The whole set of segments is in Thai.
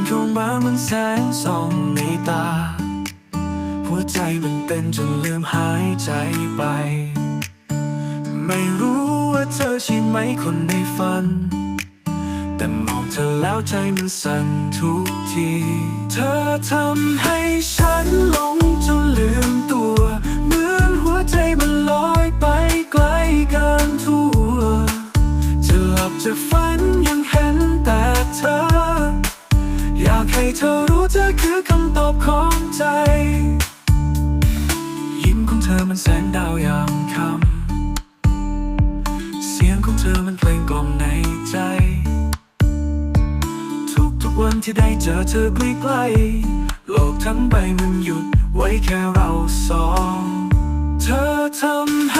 นเข้ามาเหมันแสงส่องในตา หัวใจมันเต้นจนลืมหายใจไป ไม่รู้ว่าเธอใช่ไหมคนในฝัน แต่มองเธอแล้วใจมันสั่นทุกที เธอทำให้ฉัน เธอรู้เธอคือคำตอบของใจ ยิ้มของเธอมันแสงดาวยามค่ำเสียงของเธอมันเพลงกล่อมในใจ ทุกทุกวันที่ได้เจอเธอใกล้ๆโลกทั้งใบมันหยุดไว้แค่เราสอง เธอทำให้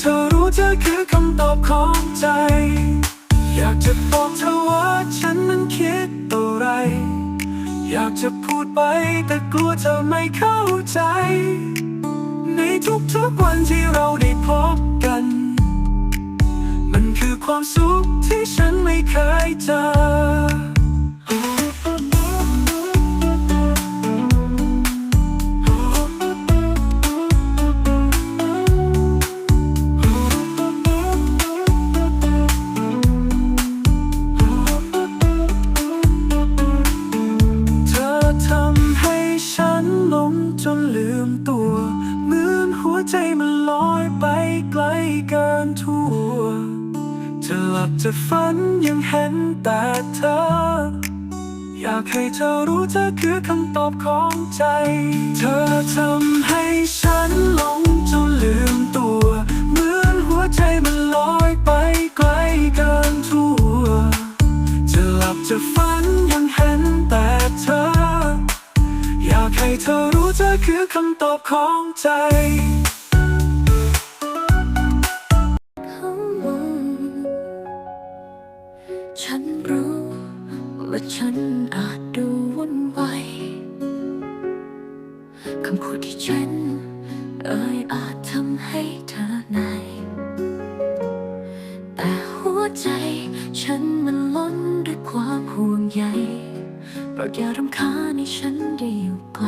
เธอรู้เธอคือคำตอบของใจ อยากจะบอกเธอว่าฉันนั้นคิดอะไร อยากจะพูดไปแต่กลัวเธอไม่เข้าใจ ในทุกๆวันที่เราได้พบกัน มันคือความสุขที่ฉันไม่เคยเจอ จะหลับจะฝันยังเห็นแต่เธอ อยากให้เธอรู้เธอคือคำตอบของใจ เธอทำให้ฉันหลงจนลืมตัว เหมือนหัวใจมันลอยไปไกลเกินทั่ว จะหลับจะฝันยังเห็นแต่เธอ อยากให้เธอรู้เธอคือคำตอบของใจำพูดที่ฉัน เอ่ยอาจทำให้เธอเหนายแต่หัวใจฉันมันล้นด้วยความห่วงใยโปรดอย่ารำคาญให้ฉันได้อยู่ไกล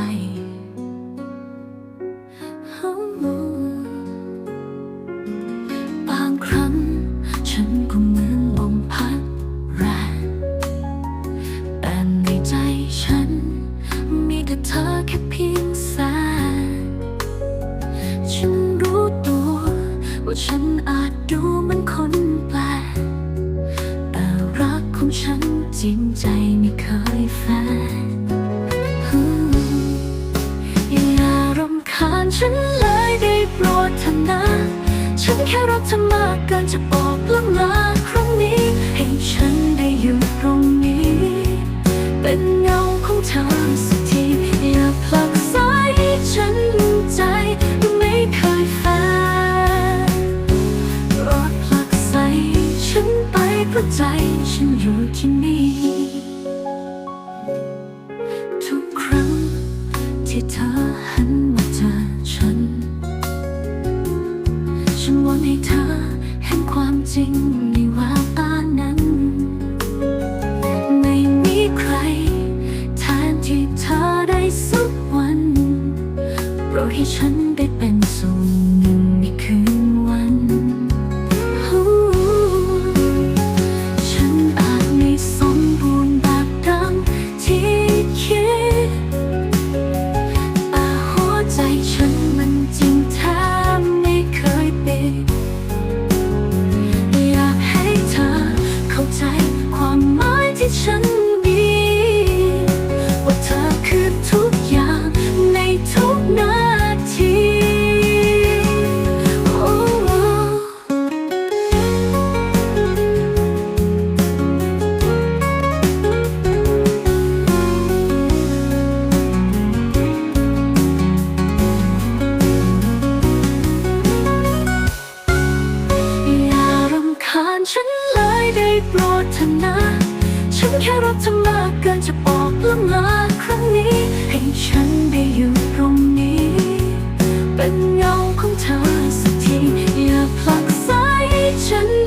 จริงใจไม่เคยแฟนอย่ารำคาญฉันเลยได้โปรดเถอะนะ ฉันแค่รักเธอมากเกินจะบอกล่วงลาครั้งนี้ ให้ฉันได้อยู่ตรงนี้ เป็นเงาของเธอ ที่เธอหันมาเจอฉัน ฉันวอนให้เธอเห็นความจริงในแววตานั้น ไม่มีใครแทนที่เธอได้สักวันโปรดให้ฉันได้เป็นส่วน รักเธอมากเกินจะบอกละลาครั้งนี้ ให้ฉันได้อยู่ตรงนี้ เป็นเงาของเธอสักที อย่าผลักสายฉัน